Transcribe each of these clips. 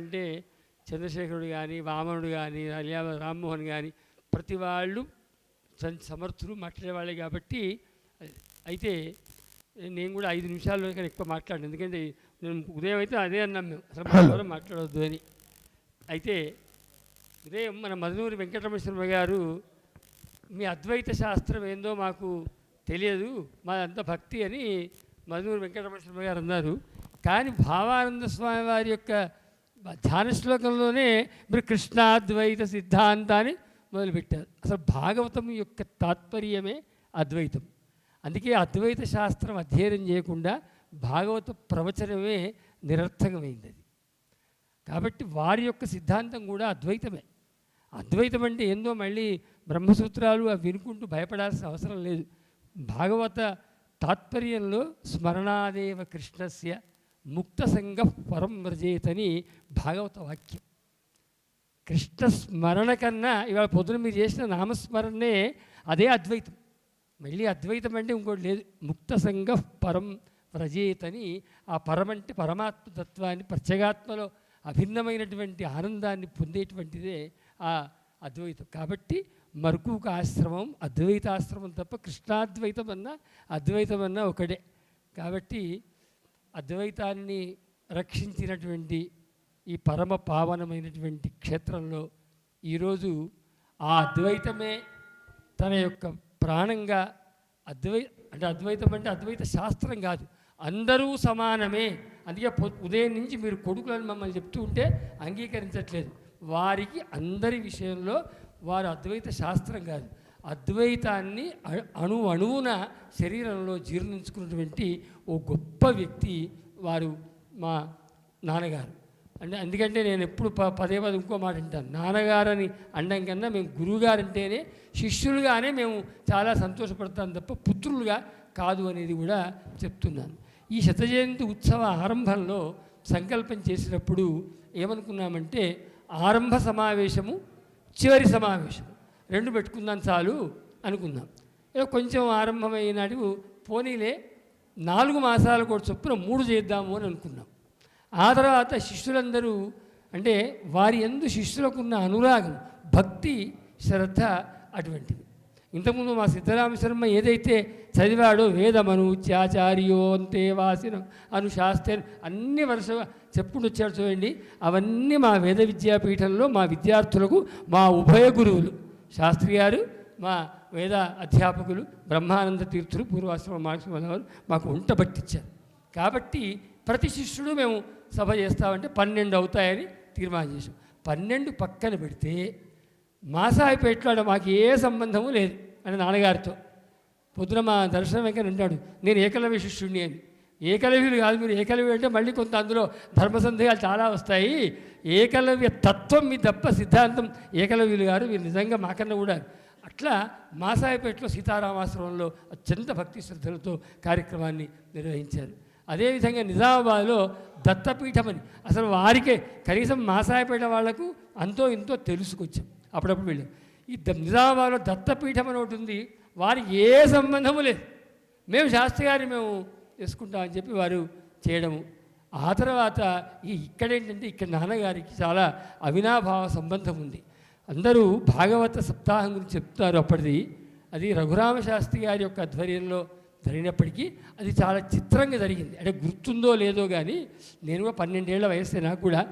అంటే చంద్రశేఖరుడు కానీ వామనుడు కానీ అలియా రామ్మోహన్ కానీ ప్రతి వాళ్ళు సమర్థులు మాట్లాడేవాళ్ళే కాబట్టి అయితే నేను కూడా ఐదు నిమిషాల్లో కన్నా ఎక్కువ మాట్లాడాను. ఎందుకంటే నేను ఉదయం అయితే అదే అన్నాం మేము. అసలు మాట్లాడవద్దు అని. అయితే ఉదయం మన మధునూరి వెంకటరమణ శర్మ గారు మీ అద్వైత శాస్త్రం ఏందో మాకు తెలియదు మాదంతా భక్తి అని మధునూరి వెంకటరమణ శర్మ గారు అన్నారు. కానీ భావానంద స్వామి వారి యొక్క ధ్యాన శ్లోకంలోనే మీరు కృష్ణాద్వైత సిద్ధాంతాన్ని మొదలుపెట్టారు. అసలు భాగవతం యొక్క తాత్పర్యమే అద్వైతం. అందుకే అద్వైత శాస్త్రం అధ్యయనం చేయకుండా భాగవత ప్రవచనమే నిరర్థకమైంది అది. కాబట్టి వారి యొక్క సిద్ధాంతం కూడా అద్వైతమే. అద్వైతం అంటే ఏందో మళ్ళీ బ్రహ్మసూత్రాలు అవి వినుకుంటూ భయపడాల్సిన అవసరం లేదు. భాగవత తాత్పర్యంలో స్మరణాదేవ కృష్ణస్య ముక్త సంగ పరం వ్రజేతని భాగవత వాక్యం. కృష్ణ స్మరణ కన్నా ఇవాళ పొద్దున మీరు చేసిన నామస్మరణే అదే అద్వైతం. మళ్ళీ అద్వైతం అంటే ఇంకోటి లేదు. ముక్త సంగ పరం వ్రజేతని ఆ పరం అంటే పరమాత్మ ప్రత్యేగాత్మలో అభిన్నమైనటువంటి ఆనందాన్ని పొందేటువంటిదే ఆ అద్వైతం. కాబట్టి మరుకుక ఆశ్రమం అద్వైతాశ్రమం తప్ప కృష్ణాద్వైతం అన్నా అద్వైతం అన్నా ఒకటే. కాబట్టి అద్వైతాన్ని రక్షించినటువంటి ఈ పరమ పావనమైనటువంటి క్షేత్రంలో ఈరోజు ఆ అద్వైతమే తన యొక్క ప్రాణంగా అద్వై అంటే అద్వైతం అంటే అద్వైత శాస్త్రం కాదు. అందరూ సమానమే. అందుకే ఉదయం నుంచి మీరు కొడుకులను మమ్మల్ని చెప్తూ ఉంటే అంగీకరించట్లేదు. వారికి అందరి విషయంలో వారు అద్వైత శాస్త్రం కాదు. అద్వైతాన్ని అణు అణువున శరీరంలో జీర్ణించుకున్నటువంటి ఓ గొప్ప వ్యక్తి వారు మా నాన్నగారు. అంటే అందుకంటే నేను ఎప్పుడు ప పదే పదే ఇంకో మాట అంటాను నాన్నగారని అండం కన్నా మేము గురువుగారు అంటేనే శిష్యులుగానే మేము చాలా సంతోషపడతాం తప్ప పుత్రులుగా కాదు అనేది కూడా చెప్తున్నాను. ఈ శతజయంతి ఉత్సవ ఆరంభంలో సంకల్పం చేసినప్పుడు ఏమనుకున్నామంటే ఆరంభ సమావేశము చివరి సమావేశం. రెండు పెట్టుకుందాం చాలు అనుకుందాం. ఏదో కొంచెం ఆరంభమైనాడు పోనీలే నాలుగు మాసాల కూడా చొప్పున మూడు చేద్దాము అని అనుకున్నాం. ఆ తర్వాత శిష్యులందరూ అంటే వారి ఎందు శిష్యులకున్న అనురాగం భక్తి శ్రద్ధ అటువంటిది. ఇంతకుముందు మా సిద్ధరామ శర్మ ఏదైతే చదివాడో వేదమను చాచార్యో అంతే వాసిన అను శాస్త్రి అన్ని వరుస చెప్పుడు వచ్చాడు చూడండి అవన్నీ మా వేద విద్యాపీఠంలో మా విద్యార్థులకు మా ఉభయ గురువులు. శాస్త్రి గారు మా వేద అధ్యాపకులు బ్రహ్మానంద తీర్థులు పూర్వాశ్రమ మానసిక మాకు ఉంట పట్టించారు కాబట్టి ప్రతి శిష్యుడు మేము సభ చేస్తామంటే పన్నెండు అవుతాయని తీర్మానం చేసాం పన్నెండు పక్కన పెడితే మాసాయిపేటలో మాకు ఏ సంబంధము లేదు అని నాన్నగారితో. పొద్దున మా దర్శనం వెంకని ఉంటాడు నేను ఏకలవ్య శిష్యుడిని అని. ఏకలవ్యులు కాదు మీరు ఏకలవ్య అంటే మళ్ళీ కొంత అందులో ధర్మ సందేహాలు చాలా వస్తాయి. ఏకలవ్య తత్వం మీ తప్ప సిద్ధాంతం. ఏకలవ్యులు గారు మీరు నిజంగా మాకన్నా కూడా అట్లా మాసాయిపేటలో సీతారామాశ్రమంలో అత్యంత భక్తి శ్రద్ధలతో కార్యక్రమాన్ని నిర్వహించారు. అదేవిధంగా నిజామాబాద్లో దత్తపీఠం అని అసలు వారికే కనీసం మాసాయపేట వాళ్ళకు అంతో ఇంతో తెలుసుకొచ్చాం. అప్పుడప్పుడు వెళ్ళాం. ఈ ద- నిజామాబాద్లో దత్తపీఠం అని ఒకటి ఉంది. వారికి ఏ సంబంధము లేదు. మేము శాస్త్రి గారిని మేము చేసుకుంటామని చెప్పి వారు చేయడము ఆ తర్వాత ఈ ఇక్కడేంటంటే ఇక్కడ నాన్నగారికి చాలా అవినాభావ సంబంధం ఉంది. అందరూ భాగవత సప్తాహం గురించి చెప్తారు అప్పటిది. అది రఘురామ శాస్త్రి గారి యొక్క ఆధ్వర్యంలో జరిగినప్పటికీ అది చాలా చిత్రంగా జరిగింది. అంటే గుర్తుందో లేదో కానీ నేను పన్నెండేళ్ళ వయసు నాకు కూడా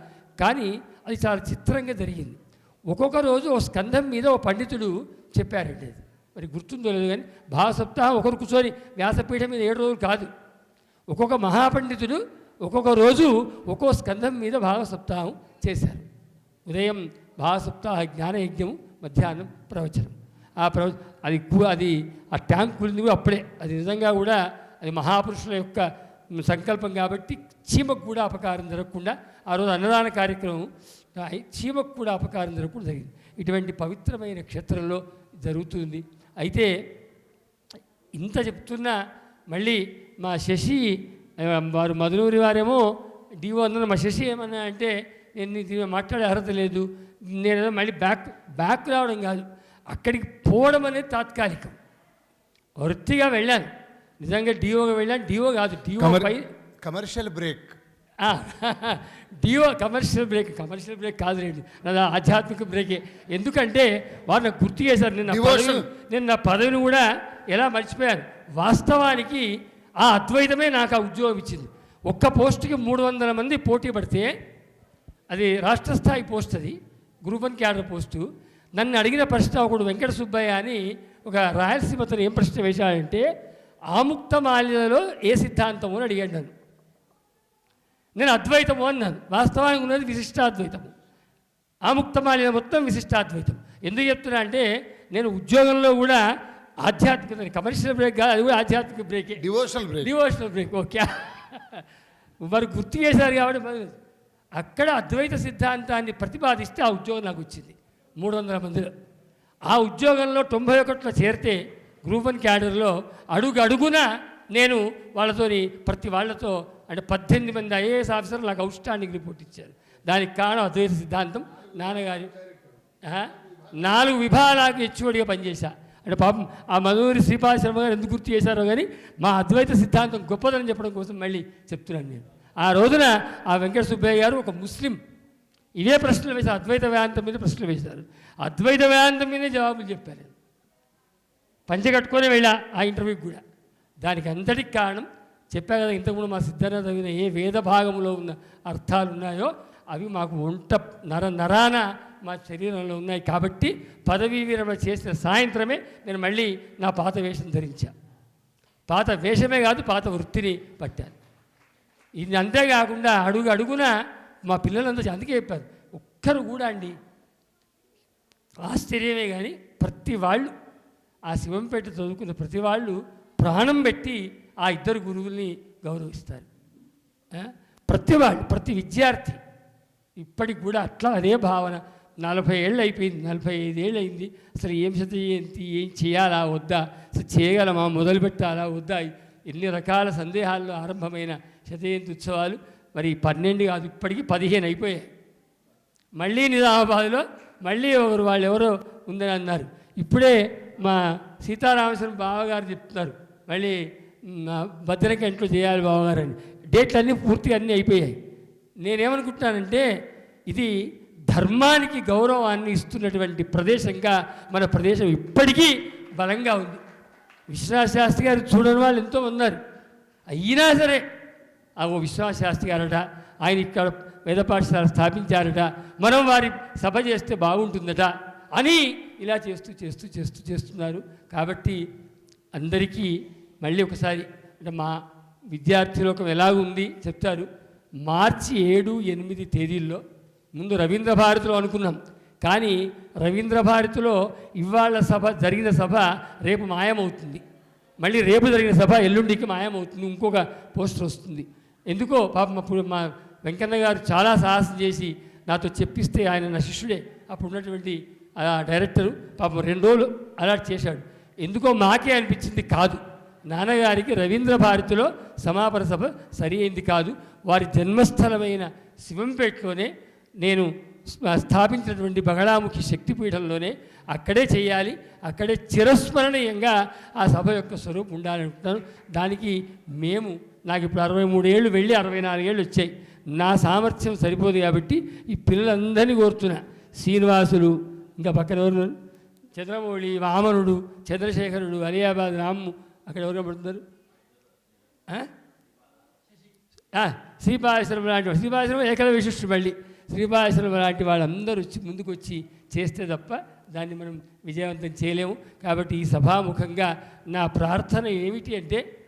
కానీ అది చాలా చిత్రంగా జరిగింది. ఒక్కొక్క రోజు ఓ స్కంధం మీద ఓ పండితుడు చెప్పారండి అది. మరి గుర్తుందో లేదో కానీ భావ సప్తాహం ఒకరు కూర్చొని వ్యాసపీఠం మీద ఏడు రోజులు కాదు. ఒక్కొక్క మహాపండితుడు ఒక్కొక్క రోజు ఒక్కో స్కంధం మీద భావ సప్తాహం చేశారు. ఉదయం భాగసప్తాహ జ్ఞానయజ్ఞము మధ్యాహ్నం ప్రవచనం. ఆ ప్రవ అది అది ఆ ట్యాంక్ కూలింది కూడా అప్పుడే అది నిజంగా కూడా అది మహాపురుషుల యొక్క సంకల్పం కాబట్టి చీమకు కూడా అపకారం జరగకుండా ఆ రోజు అన్నదాన కార్యక్రమం చీమకు కూడా అపకారం జరగకుండా జరిగింది. ఇటువంటి పవిత్రమైన క్షేత్రంలో జరుగుతుంది. అయితే ఇంత చెప్తున్నా మళ్ళీ మా శశి వారు మధునూరి వారేమో డివో అన్న మా శశి ఏమన్నా అంటే నేను మాట్లాడే అర్హత లేదు నేను మళ్ళీ బ్యాక్ బ్యాక్ రావడం కాదు అక్కడికి పోవడం అనేది తాత్కాలికం. వృత్తిగా వెళ్ళాను. నిజంగా డిఓగా వెళ్ళాను. డిఓ కాదు DO pi commercial break. D O commercial break commercial break కాదు రండి. నాది ఆధ్యాత్మిక బ్రేకే. ఎందుకంటే వారు నాకు గుర్తు చేశారు నేను నేను నా పదవిని కూడా ఎలా మర్చిపోయాను? వాస్తవానికి ఆ అద్వైతమే నాకు ఆ ఉద్యోగం ఇచ్చింది. ఒక్క పోస్టుకి మూడు వందల మంది పోటీ పడితే అది రాష్ట్ర స్థాయి పోస్ట్ అది గ్రూప్ వన్ క్యాడర్ పోస్టు. నన్ను అడిగిన ప్రశ్న ఒకడు వెంకట సుబ్బయ్య అని ఒక రాయలసీమతో ఏం ప్రశ్న వేశాడంటే ఆముక్త మాల్యలో ఏ సిద్ధాంతము అని అడిగాడు నన్ను. నేను అద్వైతము అన్నాను. వాస్తవానికి ఉన్నది విశిష్టాద్వైతము. ఆముక్తమాలిన మొత్తం విశిష్టాద్వైతం. ఎందుకు చెప్తున్నా అంటే నేను ఉద్యోగంలో కూడా ఆధ్యాత్మిక కమర్షియల్ బ్రేక్ కాదు అది కూడా ఆధ్యాత్మిక బ్రేకే. Devotional break. Devotional break okay. వారు గుర్తు చేశారు కాబట్టి అక్కడ అద్వైత సిద్ధాంతాన్ని ప్రతిపాదిస్తే ఆ ఉద్యోగం నాకు వచ్చింది. మూడు వందల మందిలో. ఆ ఉద్యోగంలో తొంభై ఒకటిలో చేరితే గ్రూప్ వన్ క్యాడర్లో అడుగు అడుగున నేను వాళ్ళతోని ప్రతి వాళ్ళతో అంటే పద్దెనిమిది మంది ఐఏఎస్ ఆఫీసర్లు నాకు అవుట్స్టాండింగ్ రిపోర్ట్ ఇచ్చారు. దానికి కారణం అద్వైత సిద్ధాంతం. నాన్నగారి? నాలుగు విభాగాలకు హెచ్చువడిగా పనిచేశా. అంటే పాపం ఆ మధురి శ్రీపాదశర్మ గారు ఎందుకు గుర్తు చేశారో కానీ మా అద్వైత సిద్ధాంతం గొప్పదని చెప్పడం కోసం మళ్ళీ చెప్తున్నాను నేను. ఆ రోజున ఆ వెంకట సుబ్బయ్య గారు ఒక ముస్లిం. ఇదే ప్రశ్నలు వేశారు అద్వైత వేదాంతం మీద ప్రశ్నలు వేశారు. అద్వైత వేదాంతం మీదే జవాబులు చెప్పారు నేను. పంచె కట్టుకొని వెళ్ళా ఆ ఇంటర్వ్యూకి కూడా. దానికి అంతటికి కారణం చెప్పా కదా ఇంతకుముందు మా సిద్ధార్థ చదివిన ఏ వేద భాగంలో ఉన్న అర్థాలు ఉన్నాయో అవి మాకు వంట నర నరాన మా శరీరంలో ఉన్నాయి కాబట్టి పదవీ విరమణ చేసిన సాయంత్రమే నేను మళ్ళీ నా పాత వేషం ధరించా. పాత వేషమే కాదు పాత వృత్తిని పట్టాను. ఇది అంతేకాకుండా అడుగు అడుగున మా పిల్లలందరూ అందుకే చెప్పారు ఒక్కరు కూడా అండి ఆశ్చర్యమే కానీ ప్రతి వాళ్ళు ఆ శివంపేట చదువుకున్న ప్రతి వాళ్ళు ప్రాణం పెట్టి ఆ ఇద్దరు గురువుల్ని గౌరవిస్తారు. ప్రతి వాళ్ళు ప్రతి విద్యార్థి ఇప్పటికి కూడా అట్లా అదే భావన. నలభై ఏళ్ళు అయిపోయింది నలభై ఐదు ఏళ్ళు అయింది. అసలు ఏం జయంతి ఏం చేయాలా వద్దా? అసలు చేయగలమా మొదలు పెట్టాలా వద్దా? ఎన్ని రకాల సందేహాల్లో ఆరంభమైన శతజయంతి ఉత్సవాలు. మరి పన్నెండు కాదు ఇప్పటికీ పదిహేను అయిపోయాయి. మళ్ళీ నిజామాబాద్లో మళ్ళీ ఒకరు వాళ్ళు ఎవరో ఉందని అన్నారు. ఇప్పుడే మా సీతారామేశ్వరం బావగారు చెప్తున్నారు. మళ్ళీ మా భద్రకంట్లో చేయాలి బావగారు అని. డేట్లు అన్నీ పూర్తిగా అన్నీ అయిపోయాయి. నేనేమనుకుంటున్నానంటే ఇది ధర్మానికి గౌరవాన్ని ఇస్తున్నటువంటి ప్రదేశంగా మన ప్రదేశం ఇప్పటికీ బలంగా ఉంది. విశ్వనాథ శాస్త్రి గారు చూడని వాళ్ళు ఎంతో ఉన్నారు అయినా సరే ఆ ఓ విశ్వనాథ శాస్త్రి గారట ఆయన ఇక్కడ వేద పాఠశాల స్థాపించారట మనం వారి సభ చేస్తే బాగుంటుందట అని ఇలా చేస్తూ చేస్తూ చేస్తూ చేస్తున్నారు. కాబట్టి అందరికీ మళ్ళీ ఒకసారి అంటే మా విద్యార్థిలోకం ఎలాగుంది చెప్తారు. మార్చి ఏడు ఎనిమిది తేదీల్లో ముందు రవీంద్ర భారతిలో అనుకున్నాం కానీ రవీంద్ర భారతిలో ఇవాళ సభ జరిగిన సభ రేపు మాయమవుతుంది. మళ్ళీ రేపు జరిగిన సభ ఎల్లుండికి మాయమవుతుంది ఇంకొక పోస్టర్ వస్తుంది. ఎందుకో పాపం అప్పుడు మా వెంకన్న గారు చాలా సాహసం చేసి నాతో చెప్పిస్తే ఆయన నా శిష్యుడే. అప్పుడు ఉన్నటువంటి డైరెక్టరు పాపం రెండు రోజులు అలర్ట్ చేశాడు. ఎందుకో మాకే అనిపించింది కాదు. నాన్నగారికి రవీంద్ర భారతిలో సమాపన సభ సరి అయింది కాదు. వారి జన్మస్థలమైన శివంపేటలోనే నేను స్థాపించినటువంటి బగళాముఖి శక్తిపీఠంలోనే అక్కడే చేయాలి. అక్కడే చిరస్మరణీయంగా ఆ సభ యొక్క స్వరూపం ఉండాలనుకుంటున్నాను. దానికి మేము నాకు ఇప్పుడు అరవై మూడేళ్ళు వెళ్ళి అరవై నాలుగేళ్ళు వచ్చాయి. నా సామర్థ్యం సరిపోదు కాబట్టి ఈ పిల్లలందరినీ కోరుతున్నా. శ్రీనివాసులు ఇంకా పక్కన ఎవరు చంద్రమౌళి వామనుడు చంద్రశేఖరుడు అలియాబాద్ రాము అక్కడ ఎవరు కనబడుతున్నారు? శ్రీపాశ్వరం లాంటి వాడు. ఏకల విశిష్టుడు మళ్ళీ. శ్రీపాశ్వరం లాంటి వాళ్ళందరూ వచ్చి ముందుకు వచ్చి చేస్తే తప్ప దాన్ని మనం విజయవంతం చేయలేము. కాబట్టి ఈ సభాముఖంగా నా ప్రార్థన ఏమిటి అంటే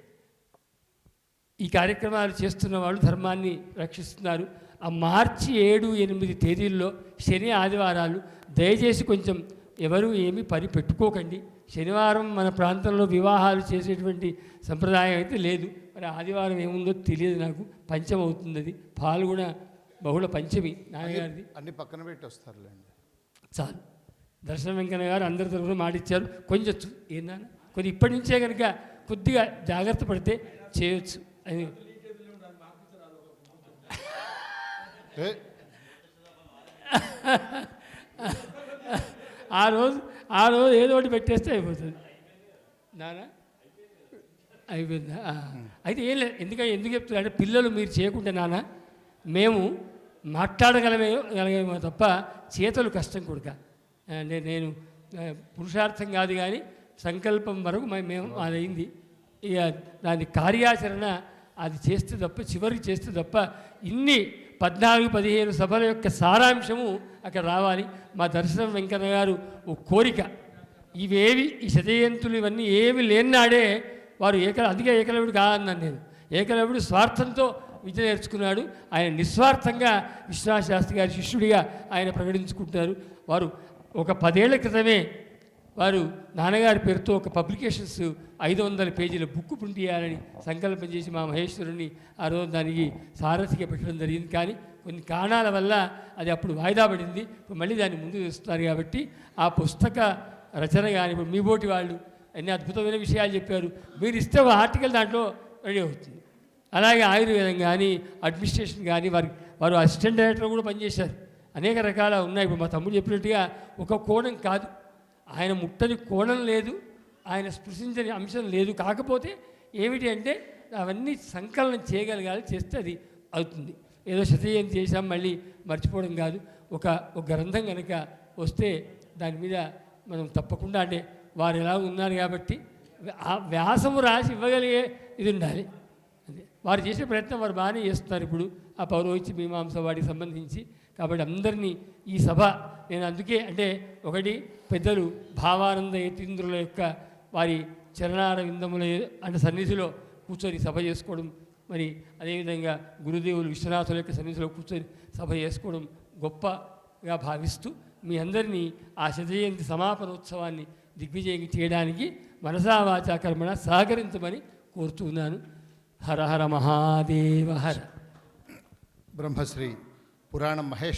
ఈ కార్యక్రమాలు చేస్తున్న వాళ్ళు ధర్మాన్ని రక్షిస్తున్నారు. ఆ మార్చి ఏడు ఎనిమిది తేదీల్లో శని ఆదివారాలు. దయచేసి కొంచెం ఎవరు ఏమీ పని పెట్టుకోకండి. శనివారం మన ప్రాంతంలో వివాహాలు చేసేటువంటి సంప్రదాయం అయితే లేదు. మరి ఆదివారం ఏముందో తెలియదు నాకు. పంచం అవుతుంది అది పాల్గొన బహుళ పంచమి నాన్నగారిది. అన్ని పక్కన పెట్టి వస్తారులేండి చాలు. దర్శన వెంకన్న గారు అందరి తరఫున మాటిచ్చారు. కొంచెం ఏందా కొద్ది ఇప్పటి నుంచే కనుక కొద్దిగా జాగ్రత్త పడితే చేయొచ్చు. ఏ, ఆ రోజు ఆ రోజు ఏదో ఒకటి పెట్టేస్తే అయిపోతుంది. నానా? అయిపోయిందా? అయితే ఏం లేదు. ఎందుకంటే ఎందుకు చెప్తున్నా అంటే పిల్లలు మీరు చేయకుంటే నాన్న మేము మాట్లాడగలమే గలగేమో తప్ప చేతలు కష్టం కొడుక. నేను పురుషార్థం కాదు కానీ సంకల్పం వరకు మేము అది అయింది ఇక దాని కార్యాచరణ అది చేస్తే తప్ప చివరికి చేస్తే తప్ప ఇన్ని పద్నాలుగు పదిహేను సభల యొక్క సారాంశము అక్కడ రావాలి. మా దర్శనం వెంకన్న గారు ఓ కోరిక. ఇవేవి ఈ శతయంతులు ఇవన్నీ ఏమి లేనాడే వారు ఏక అధిక ఏకలవుడు కాదన్నాను నేను. ఏకలవుడు స్వార్థంతో విద్య నేర్చుకున్నాడు. ఆయన నిస్వార్థంగా విశ్వనాథ శాస్త్రి గారి శిష్యుడిగా ఆయన ప్రకటించుకుంటున్నారు. వారు ఒక పదేళ్ళ క్రితమే వారు నాన్నగారి పేరుతో ఒక పబ్లికేషన్స్ ఐదు వందల పేజీల బుక్ ప్రింట్ చేయాలని సంకల్పం చేసి మా మహేశ్వరుని ఆ రోజు దానికి సారథిగా పెట్టడం జరిగింది. కానీ కొన్ని కారణాల వల్ల అది అప్పుడు వాయిదా పడింది. ఇప్పుడు మళ్ళీ దాన్ని ముందు తెస్తున్నారు కాబట్టి ఆ పుస్తక రచన కానీ ఇప్పుడు మీ బోటి వాళ్ళు అన్ని అద్భుతమైన విషయాలు చెప్పారు. మీరు ఇస్తే ఒక ఆర్టికల్ దాంట్లో రెడీ అవుతుంది. అలాగే ఆయుర్వేదం కానీ అడ్మినిస్ట్రేషన్ కానీ వారి వారు అసిస్టెంట్ డైరెక్టర్ కూడా పనిచేశారు. అనేక రకాల ఉన్నాయి. ఇప్పుడు మా తమ్ముడు చెప్పినట్టుగా ఒక కోణం కాదు. ఆయన ముట్టని కోణం లేదు ఆయన స్పృశించని అంశం లేదు. కాకపోతే ఏమిటి అంటే అవన్నీ సంకలనం చేయగలగాలి చేస్తే అది అవుతుంది. ఏదో శతజయంతి చేసాం మళ్ళీ మర్చిపోవడం కాదు. ఒక ఒక గ్రంథం కనుక వస్తే దాని మీద మనం తప్పకుండా అంటే వారు ఎలా ఉన్నారు కాబట్టి ఆ వ్యాసము రాసి ఇవ్వగలిగే ఇది ఉండాలి. అదే. వారు చేసే ప్రయత్నం వారు బాగానే చేస్తున్నారు ఇప్పుడు. ఆ పౌరోహిత్య మీమాంస వాటికి సంబంధించి కాబట్టి అందరినీ ఈ సభ నేను అందుకే అంటే ఒకటి పెద్దలు భావానంద యతీంద్రుల యొక్క వారి చరణార విందముల అంటే సన్నిధిలో కూర్చొని సభ చేసుకోవడం మరి అదేవిధంగా గురుదేవులు విశ్వనాథుల యొక్క సన్నిధిలో కూర్చొని సభ చేసుకోవడం గొప్పగా భావిస్తూ మీ అందరినీ ఆ శతజయంతి సమాపనోత్సవాన్ని దిగ్విజయం చేయడానికి మనసా వాచా కర్మణ సహకరించమని కోరుతున్నాను హర హర మహాదేవ హర. బ్రహ్మశ్రీ పురాణం మహేష్